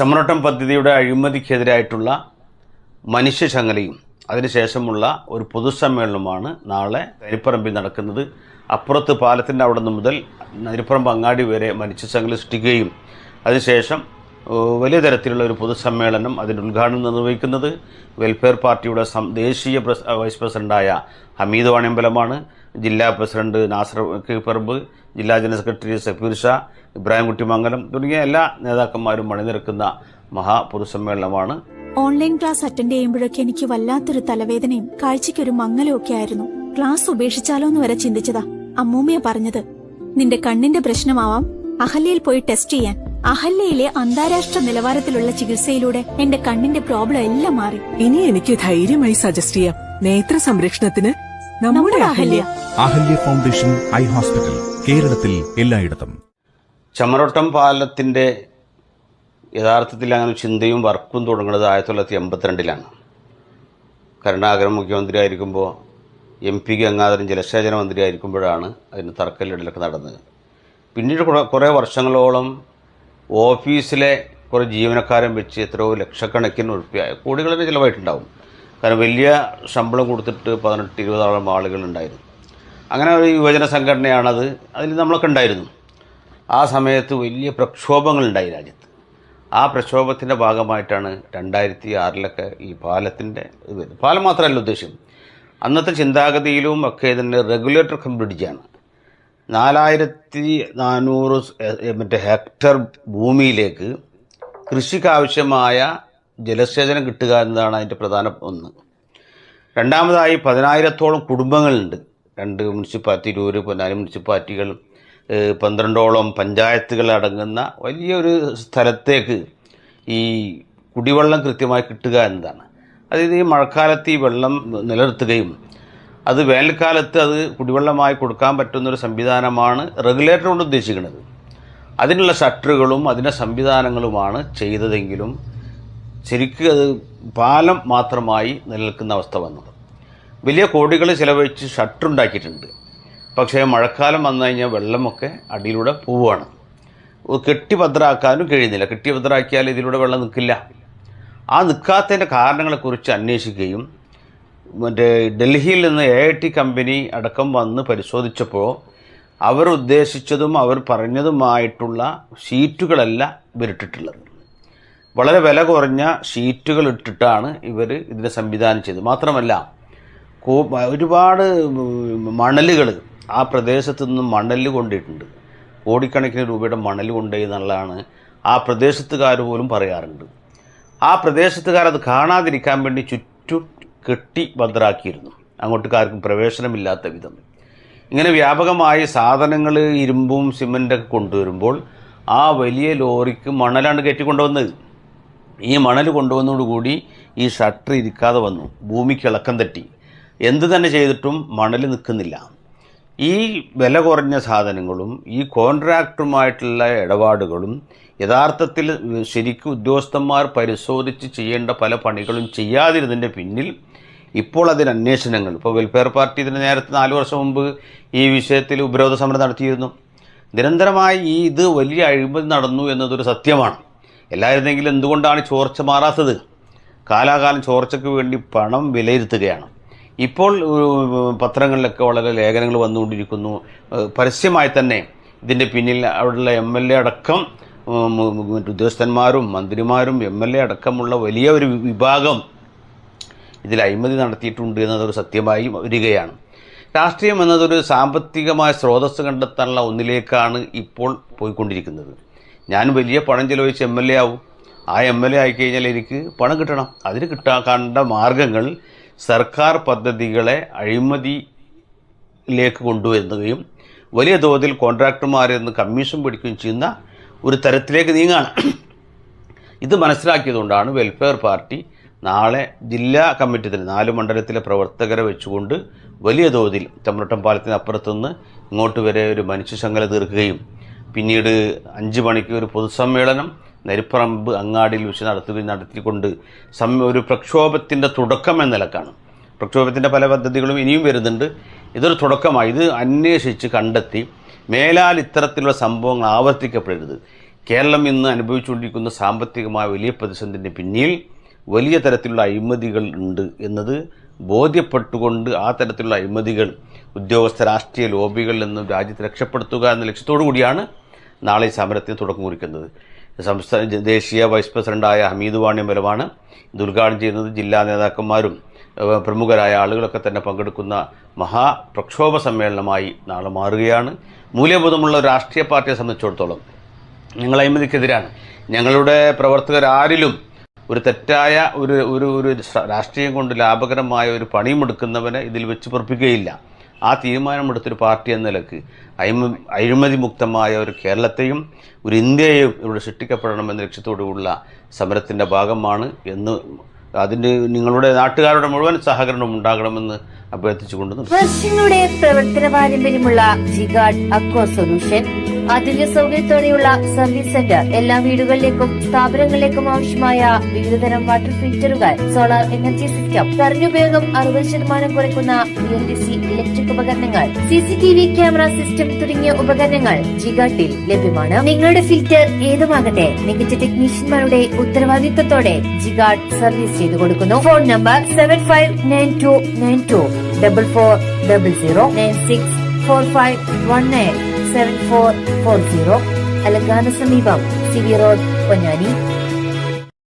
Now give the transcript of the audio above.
ചമ്മറോട്ടം പദ്ധതിയുടെ അഴിമതിക്കെതിരായിട്ടുള്ള മനുഷ്യശങ്ങലയും അതിനുശേഷമുള്ള ഒരു പൊതുസമ്മേളനമാണ് നാളെ നരിപ്പറമ്പിൽ നടക്കുന്നത്. അപ്പുറത്ത് പാലത്തിന്റെ അവിടെ നിന്ന് മുതൽ നരിപ്പറമ്പ് അങ്ങാടി വരെ മനുഷ്യശങ്ങല സൃഷ്ടിക്കുകയും അതിനുശേഷം വലിയ തരത്തിലുള്ള ഒരു പൊതുസമ്മേളനം അതിന്റെ ഉദ്ഘാടനം നിർവഹിക്കുന്നത് വെൽഫെയർ പാർട്ടിയുടെ ദേശീയ വൈസ് പ്രസിഡന്റായ ഹമീദ് വാണിയമ്പലമാണ്. ജില്ലാ പ്രസിഡന്റ് നാസർ പറമ്പ് ജില്ലാ ജനറൽ സെക്രട്ടറി സഫീർ ഷാ ഇബ്രാഹിംകുട്ടി മംഗലം തുടങ്ങിയ എല്ലാ നേതാക്കന്മാരും അണിനിരക്കുന്ന മഹാ പൊതുസമ്മേളനമാണ്. ഓൺലൈൻ ക്ലാസ് അറ്റൻഡ് ചെയ്യുമ്പോഴൊക്കെ എനിക്ക് വല്ലാത്തൊരു തലവേദനയും കാഴ്ചയ്ക്കൊരു മങ്ങലും ഒക്കെ ആയിരുന്നു. ക്ലാസ് ഉപേക്ഷിച്ചാലോ എന്ന് വരെ ചിന്തിച്ചതാ. അമ്മൂമ്മയാ പറഞ്ഞത് നിന്റെ കണ്ണിന്റെ പ്രശ്നമാവാം. അഹല്യയിൽ പോയി ടെസ്റ്റ് ചെയ്യാൻ. അഹല്യയിലെ അന്താരാഷ്ട്ര നിലവാരത്തിലുള്ള ചികിത്സയിലൂടെ എന്റെ കണ്ണിന്റെ പ്രോബ്ലം എല്ലാം മാറി. ഇനി എനിക്ക് ധൈര്യമായി സജസ്റ്റ് ചെയ്യാം. നേത്ര സംരക്ഷണത്തിന് നമ്മുടെ Ahalya. Ahalya. Foundation eye hospital കേരളത്തിൽ എല്ലായിടത്തും. ചമരോട്ടം പാലത്തിന്റെ യഥാർത്ഥത്തിൽ അങ്ങനെ ചിന്തയും വർക്കും തുടങ്ങുന്നത് ആയിരത്തി തൊള്ളായിരത്തി എൺപത്തിരണ്ടിലാണ്. കരുണാകരൻ മുഖ്യമന്ത്രി ആയിരിക്കുമ്പോൾ എം പി ഗംഗാധരൻ ജലസേചന മന്ത്രി ആയിരിക്കുമ്പോഴാണ് അതിന് തർക്കല്ലിടലൊക്കെ നടന്നത്. പിന്നീട് കുറേ വർഷങ്ങളോളം ഓഫീസിലെ കുറേ ജീവനക്കാരൻ വെച്ച് എത്രയോ ലക്ഷക്കണക്കിന് ഉറുപ്പ്യ തന്നെ ചിലവായിട്ടുണ്ടാവും. കാരണം വലിയ ശമ്പളം കൊടുത്തിട്ട് പതിനെട്ട് ഇരുപതോളം ആളുകളുണ്ടായിരുന്നു അങ്ങനെ ഒരു യുവജന സംഘടനയാണത്. അതിൽ നമ്മളൊക്കെ ഉണ്ടായിരുന്നു. ആ സമയത്ത് വലിയ പ്രക്ഷോഭങ്ങളുണ്ടായി രാജ്യത്ത്. ആ പ്രക്ഷോഭത്തിന്റെ ഭാഗമായിട്ടാണ് രണ്ടായിരത്തി ആറിലൊക്കെ ഈ പാലത്തിന്റെ ഇത്. പാലം മാത്രമല്ല ഉദ്ദേശം. അന്നത്തെ ചിന്താഗതിയിലും ഒക്കെ ഇതിന്റെ റെഗുലേറ്റർ കം ബ്രിഡ്ജാണ് നാലായിരത്തി നാനൂറ് മറ്റേ ഹെക്ടർ ഭൂമിയിലേക്ക് കൃഷിക്കാവശ്യമായ ജലസേചനം കിട്ടുക എന്നതാണ് അതിന്റെ പ്രധാന ഒന്ന്. രണ്ടാമതായി പതിനായിരത്തോളം കുടുംബങ്ങളുണ്ട്. രണ്ട് മുനിസിപ്പാലിറ്റി ഇരുപത് പതിനാല് മുനിസിപ്പാലിറ്റികൾ പന്ത്രണ്ടോളം പഞ്ചായത്തുകൾ അടങ്ങുന്ന വലിയൊരു സ്ഥലത്തേക്ക് ഈ കുടിവെള്ളം കൃത്യമായി കിട്ടുക എന്നതാണ്. അതായത് ഈ മഴക്കാലത്ത് ഈ വെള്ളം നിലനിർത്തുകയും അത് വേനൽക്കാലത്ത് അത് കുടിവെള്ളമായി കൊടുക്കാൻ പറ്റുന്നൊരു സംവിധാനമാണ് റെഗുലേറ്റർ കൊണ്ട് ഉദ്ദേശിക്കുന്നത്. അതിനുള്ള ഷട്ടറുകളും അതിന്റെ സംവിധാനങ്ങളുമാണ് ചെയ്തതെങ്കിലും ശരിക്കും അത് പാലം മാത്രമായി നിലനിൽക്കുന്ന അവസ്ഥ വന്നത്. വലിയ കോടികൾ ചിലവഴിച്ച് ഷട്ടർ ഉണ്ടാക്കിയിട്ടുണ്ട് പക്ഷേ മഴക്കാലം വന്നു കഴിഞ്ഞാൽ വെള്ളമൊക്കെ അടിയിലൂടെ പോവുകയാണ്. കെട്ടി ഭദ്രാക്കാനും കഴിയുന്നില്ല. കെട്ടി ഭദ്രാക്കിയാൽ ഇതിലൂടെ വെള്ളം നിൽക്കില്ല. ആ നിൽക്കാത്തതിന്റെ കാരണങ്ങളെക്കുറിച്ച് അന്വേഷിക്കുകയും മറ്റേ ഡൽഹിയിൽ നിന്ന് എ ഐ ടി കമ്പനി അടക്കം വന്ന് പരിശോധിച്ചപ്പോൾ അവർ ഉദ്ദേശിച്ചതും അവർ പറഞ്ഞതുമായിട്ടുള്ള ഷീറ്റുകളല്ല ഇവരിട്ടിട്ടുള്ളത്. വളരെ വില കുറഞ്ഞ ഷീറ്റുകൾ ഇട്ടിട്ടാണ് ഇവർ ഇതിനെ സംവിധാനം ചെയ്തത്. മാത്രമല്ല ഒരുപാട് മണലുകൾ ആ പ്രദേശത്തു നിന്ന് മണൽ കൊണ്ടിട്ടുണ്ട്. കോടിക്കണക്കിന് രൂപയുടെ മണൽ കൊണ്ടുപോയി എന്നുള്ളതാണ് ആ പ്രദേശത്തുകാർ പോലും പറയാറുണ്ട്. ആ പ്രദേശത്തുകാർ അത് കാണാതിരിക്കാൻ വേണ്ടി ചുറ്റും കെട്ടി ഭദ്രാക്കിയിരുന്നു. അങ്ങോട്ട് ആർക്കും പ്രവേശനമില്ലാത്ത വിധം. ഇങ്ങനെ വ്യാപകമായ സാധനങ്ങൾ ഇരുമ്പും സിമന്റൊക്കെ കൊണ്ടുവരുമ്പോൾ ആ വലിയ ലോറിക്ക് മണലാണ് കയറ്റിക്കൊണ്ടുവന്നത്. ഈ മണൽ കൊണ്ടുവന്നതോടുകൂടി ഈ ഷട്ടർ ഇരിക്കാതെ വന്നു. ഭൂമിക്ക് ഇളക്കം തട്ടി എന്ത് തന്നെ ചെയ്തിട്ടും മണൽ നിൽക്കുന്നില്ല. ഈ വില കുറഞ്ഞ സാധനങ്ങളും ഈ കോൺട്രാക്ടറുമായിട്ടുള്ള ഇടപാടുകളും യഥാർത്ഥത്തിൽ ശരിക്കും ഉദ്യോഗസ്ഥന്മാർ പരിശോധിച്ച് ചെയ്യേണ്ട പല പണികളും ചെയ്യാതിരുന്നതിന്റെ പിന്നിൽ ഇപ്പോൾ അതിന് അന്വേഷണങ്ങൾ. ഇപ്പോൾ വെൽഫെയർ പാർട്ടി ഇതിന് നേരത്തെ നാല് വർഷം മുമ്പ് ഈ വിഷയത്തിൽ ഉപരോധ സമരം നടത്തിയിരുന്നു. നിരന്തരമായി ഈ ഇത് വലിയ അഴിമതി നടന്നു എന്നതൊരു സത്യമാണ്. എല്ലായിരുന്നെങ്കിലും എന്തുകൊണ്ടാണ് ചോർച്ച മാറാത്തത്? കാലാകാലം ചോർച്ചയ്ക്ക് വേണ്ടി പണം വിലയിരുത്തുകയാണ്. ഇപ്പോൾ പത്രങ്ങളിലൊക്കെ വളരെ ലേഖനങ്ങൾ വന്നുകൊണ്ടിരിക്കുന്നു. പരസ്യമായി തന്നെ ഇതിന്റെ പിന്നിൽ അവിടെയുള്ള എം എൽ എ അടക്കം ഉദ്യോഗസ്ഥന്മാരും മന്ത്രിമാരും എം എൽ എ അടക്കമുള്ള വലിയ ഒരു വിഭാഗം ഇതിൽ അഴിമതി നടത്തിയിട്ടുണ്ട് എന്നതൊരു സത്യമായി വരികയാണ്. രാഷ്ട്രീയം എന്നതൊരു സാമ്പത്തികമായ സ്രോതസ് കണ്ടെത്താനുള്ള ഒന്നിലേക്കാണ് ഇപ്പോൾ പോയിക്കൊണ്ടിരിക്കുന്നത്. ഞാൻ വലിയ പണം ചെലവഴിച്ച് എം എൽ എ ആവും. ആ എം എൽ എ ആയിക്കഴിഞ്ഞാൽ എനിക്ക് പണം കിട്ടണം. അതിന് കിട്ടാൻ കണ്ട മാർഗങ്ങൾ സർക്കാർ പദ്ധതികളെ അഴിമതിയിലേക്ക് കൊണ്ടുവരുന്നതും വലിയ തോതിൽ കോൺട്രാക്ടർമാരിൽ നിന്ന് കമ്മീഷൻ പിടിക്കുകയും ചെയ്യുന്ന ഒരു തരത്തിലേക്ക് നീങ്ങാണ്. ഇത് മനസ്സിലാക്കിയതുകൊണ്ടാണ് വെൽഫെയർ പാർട്ടി നാളെ ജില്ലാ കമ്മിറ്റി തന്നെ നാല് മണ്ഡലത്തിലെ പ്രവർത്തകരെ വെച്ചുകൊണ്ട് വലിയ തോതിൽ ചമ്മട്ടം പാലത്തിന് അപ്പുറത്തുനിന്ന് ഇങ്ങോട്ട് വരെ ഒരു മനുഷ്യശങ്കല തീർക്കുകയും പിന്നീട് അഞ്ച് മണിക്ക് ഒരു പൊതുസമ്മേളനം നരിപ്പറമ്പ് അങ്ങാടിയിൽ വെച്ച് നടത്തുകയും നടത്തിക്കൊണ്ട് സം ഒരു പ്രക്ഷോഭത്തിന്റെ തുടക്കം എന്ന നിലക്കാണ്. പ്രക്ഷോഭത്തിന്റെ പല പദ്ധതികളും ഇനിയും വരുന്നുണ്ട്. ഇതൊരു തുടക്കമായി. ഇത് അന്വേഷിച്ച് കണ്ടെത്തി മേലാൽ ഇത്തരത്തിലുള്ള സംഭവങ്ങൾ ആവർത്തിക്കപ്പെടരുത്. കേരളം ഇന്ന് അനുഭവിച്ചുകൊണ്ടിരിക്കുന്ന സാമ്പത്തികമായ വലിയ പ്രതിസന്ധിന്റെ പിന്നിൽ വലിയ തരത്തിലുള്ള അഴിമതികൾ ഉണ്ട് എന്നത് ബോധ്യപ്പെട്ടുകൊണ്ട് ആ തരത്തിലുള്ള അഴിമതികൾ ഉദ്യോഗസ്ഥ രാഷ്ട്രീയ ലോബികളിൽ നിന്നും രാജ്യത്തെ രക്ഷപ്പെടുത്തുക എന്ന ലക്ഷ്യത്തോടു കൂടിയാണ് നാളെ ഈ സമരത്തിന് തുടക്കം കുറിക്കുന്നത്. സംസ്ഥാന ദേശീയ വൈസ് പ്രസിഡന്റായ ഹമീദ് വാണി മലമാണ് ഇത് ഉദ്ഘാടനം ചെയ്യുന്നത് ജില്ലാ നേതാക്കന്മാരും പ്രമുഖരായ ആളുകളൊക്കെ തന്നെ പങ്കെടുക്കുന്ന മഹാപ്രക്ഷോഭ സമ്മേളനമായി നാളെ മാറുകയാണ്. മൂല്യബോധമുള്ള രാഷ്ട്രീയ പാർട്ടിയെ സംബന്ധിച്ചിടത്തോളം ഞങ്ങൾ അഴിമതിക്കെതിരാണ്. ഞങ്ങളുടെ പ്രവർത്തകരാരിലും ഒരു തെറ്റായ ഒരു ഒരു ഒരു രാഷ്ട്രീയം കൊണ്ട് ലാഭകരമായ ഒരു പണിയുമെടുക്കുന്നവനെ ഇതിൽ വെച്ച് പൊറപ്പിക്കുകയില്ല. ആ തീരുമാനമെടുത്തൊരു പാർട്ടി എന്ന നിലയ്ക്ക് അഴിമ അഴിമതി മുക്തമായ ഒരു കേരളത്തെയും ഒരു ഇന്ത്യയെയും ഇവിടെ സൃഷ്ടിക്കപ്പെടണമെന്ന ലക്ഷ്യത്തോടുള്ള സമരത്തിന്റെ ഭാഗമാണ് എന്ന് അതിന് നിങ്ങളുടെ നാട്ടുകാരുടെ മുഴുവൻ സഹകരണം ഉണ്ടാകണമെന്ന് അഭ്യർത്ഥിച്ചുകൊണ്ട്. വർഷങ്ങളുടെ പ്രവർത്തന പാരമ്പര്യമുള്ള സൊല്യൂഷൻ ആധുനിക സൗകര്യത്തോടെയുള്ള സർവീസ് സെന്റർ എല്ലാ വീടുകളിലേക്കും സ്ഥാപനങ്ങളിലേക്കും ആവശ്യമായ വിവിധതരം വാട്ടർ ഫിൽറ്ററുകൾ സോളാർ എനർജി സിസ്റ്റം കറിഞ്ഞുപയോഗം അറുപത് ശതമാനം കുറയ്ക്കുന്ന ഡി സി ഇലക്ട്രിക് ഉപകരണങ്ങൾ C C T V camera system തുടങ്ങിയ ഉപകരണങ്ങൾ ജിഗാട്ടിൽ ലഭ്യമാണ് നിങ്ങളുടെ ഫിൽറ്റർ ഏതുമാകട്ടെ മികച്ച ടെക്നീഷ്യന്മാരുടെ ഉത്തരവാദിത്തത്തോടെ ജിഗാട്ട് സർവീസ് ചെയ്തു കൊടുക്കുന്നു phone number seven five nine two nine two double four double zero nine six four five one nine seven four four zero അലങ്കാന സമീപം സിവി റോഡ് പൊന്നാനി.